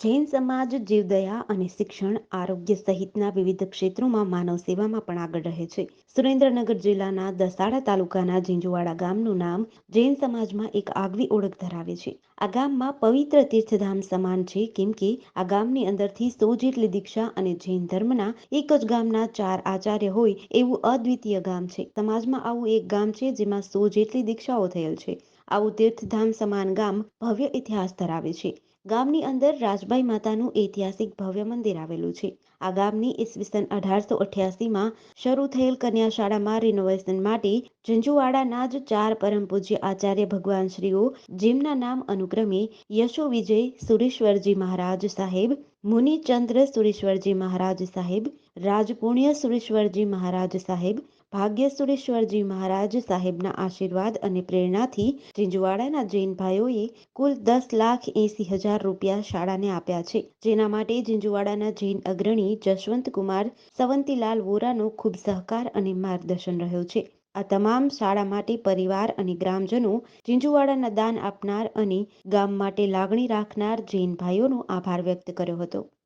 જૈન સમાજ, જીવદયા અને શિક્ષણ આરોગ્ય સહિતના વિવિધ ક્ષેત્રોમાં માનવ સેવામાં પણ આગળ રહે છે. સુરેન્દ્રનગર જિલ્લાના દસાડા તાલુકાના ઝીંઝુવાડા ગામનું નામ જૈન સમાજમાં એક આગવી ઓળખ ધરાવે છે. આ ગામમાં પવિત્ર તીર્થધામ સમાન છે, કેમ કે આ ગામની અંદરથી સો જેટલી દીક્ષા અને જૈન ધર્મના એક જ ગામના ચાર આચાર્ય હોય એવું અદ્વિતીય ગામ છે. સમાજમાં આવું એક ગામ છે જેમાં સો જેટલી દીક્ષાઓ થયેલ છે. આવું તીર્થધામ સમાન ગામ ભવ્ય ઇતિહાસ ધરાવે છે. ગામની અંદર રાજબાઈ માતાનું ઐતિહાસિક ભવ્ય મંદિર આવેલું છે. આ ગામની ઈસવીસન અઢારસો અઠ્યાસીમાં શરૂ થયેલ કન્યા શાળામાં રિનોવેશન માટે ઝંઝુવાડાના જ ચાર પરમ પૂજ્ય આચાર્ય ભગવાન શ્રીઓ, જેમના નામ અનુક્રમે યશો વિજય સુરેશ્વરજી મહારાજ સાહેબ મુનિચંદ્ર સુરેશ્વરજી મહારાજ સાહેબ, રાજપુણ્ય સુરેશ્વરજી મહારાજ સાહેબ, ભાગ્ય સુરેશ્વરજી મહારાજ સાહેબના આશીર્વાદ અને પ્રેરણાથી ઝીંઝુવાડાના જૈન ભાઈઓએ કુલ દસ લાખ એંસી હજાર રૂપિયા શાળાને આપ્યા છે. જેના માટે ઝીંઝુવાડાના જૈન અગ્રણી જશવંતકુમાર સવંતીલાલ વોરાનો ખૂબ સહકાર અને માર્ગદર્શન રહ્યો છે. આ તમામ શાળા માટે પરિવાર અને ગ્રામજનો ઝીંઝુવાડાના દાન આપનાર અને ગામ માટે લાગણી રાખનાર જૈન ભાઈઓનો આભાર વ્યક્ત કર્યો હતો.